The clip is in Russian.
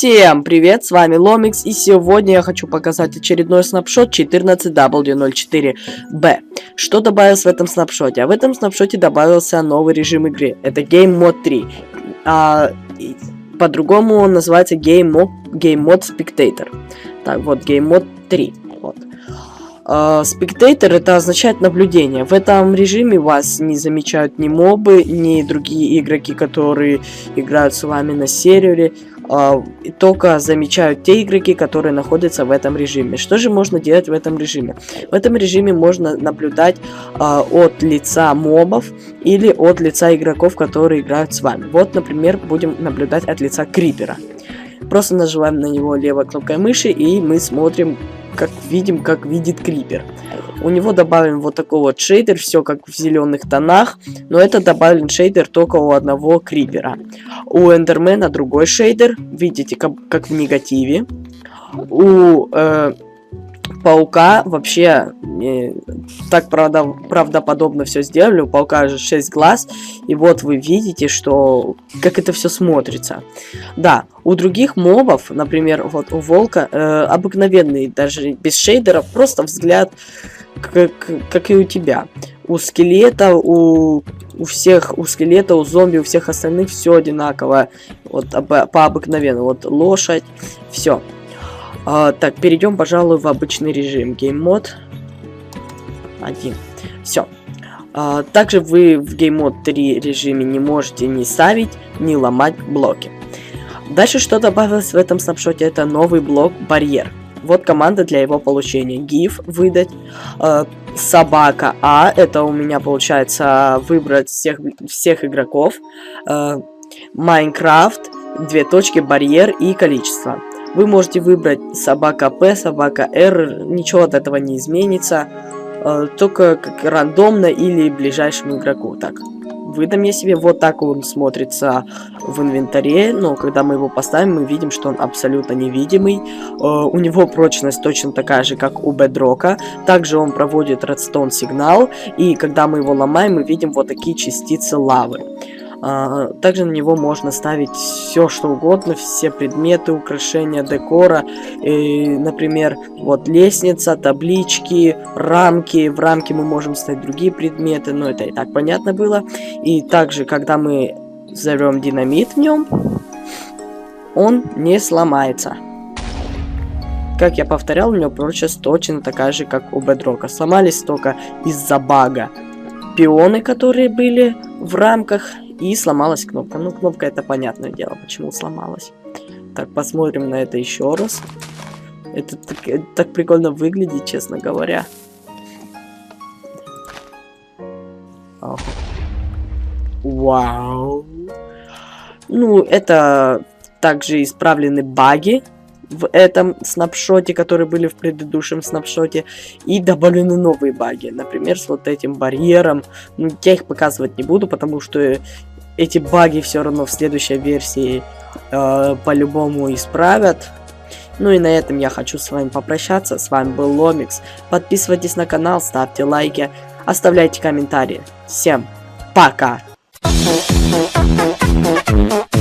Всем привет, с вами Ломикс, и сегодня я хочу показать очередной снапшот 14W04B. Что добавилось в этом снапшоте? А в этом снапшоте добавился новый режим игры, это Game Mode 3. А, По-другому он называется Game Mode, Game Mode Spectator. Так, вот, Game Mode 3. Вот. Спектатор uh, это означает наблюдение. В этом режиме вас не замечают ни мобы, ни другие игроки, которые играют с вами на сервере. Uh, только замечают те игроки, которые находятся в этом режиме. Что же можно делать в этом режиме? В этом режиме можно наблюдать uh, от лица мобов или от лица игроков, которые играют с вами. Вот, например, будем наблюдать от лица Крипера. Просто нажимаем на него левой кнопкой мыши и мы смотрим как видим, как видит Клипер. У него добавлен вот такой вот шейдер, все как в зеленых тонах, но это добавлен шейдер только у одного Крипера. У Эндермена другой шейдер, видите, как, как в негативе. У э, Паука вообще э, так правда, правдоподобно все сделали. У Паука же 6 глаз. И вот вы видите, что как это все смотрится. Да, у других мобов, например, вот у Волка, э, обыкновенный, даже без шейдеров, просто взгляд, как, как и у тебя. У скелета, у, у всех, у скелета, у зомби, у всех остальных все одинаково. Вот по обыкновенному. Вот лошадь, все. А, так, перейдем, пожалуй, в обычный режим. Game Mode 1. Все. А, также вы в Game Mode 3 режиме не можете ни ставить, ни ломать блоки. Дальше, что добавилось в этом снапшоте, это новый блок барьер. Вот команда для его получения. GIF выдать. Э, собака А. Это у меня получается выбрать всех, всех игроков. Э, две точки, барьер и количество. Вы можете выбрать собака П, собака R, ничего от этого не изменится, э, только как рандомно или ближайшему игроку. Так, выдам я себе, вот так он смотрится в инвентаре, но когда мы его поставим, мы видим, что он абсолютно невидимый. Э, у него прочность точно такая же, как у бедрока, также он проводит редстоун сигнал, и когда мы его ломаем, мы видим вот такие частицы лавы. А, также на него можно ставить все что угодно, все предметы, украшения, декора. И, например, вот лестница, таблички, рамки. В рамки мы можем ставить другие предметы, но это и так понятно было. И также, когда мы взорвем динамит в нем, он не сломается. Как я повторял, у него прочность точно такая же, как у Бедрока. Сломались только из-за бага. Пионы, которые были в рамках и сломалась кнопка. Ну, кнопка это понятное дело, почему сломалась. Так, посмотрим на это еще раз. Это так, это так прикольно выглядит, честно говоря. Вау. Ну, это также исправлены баги в этом снапшоте, которые были в предыдущем снапшоте, и добавлены новые баги, например, с вот этим барьером. Ну, я их показывать не буду, потому что эти баги все равно в следующей версии э, по-любому исправят. Ну и на этом я хочу с вами попрощаться. С вами был Ломикс. Подписывайтесь на канал, ставьте лайки, оставляйте комментарии. Всем пока! Thank you.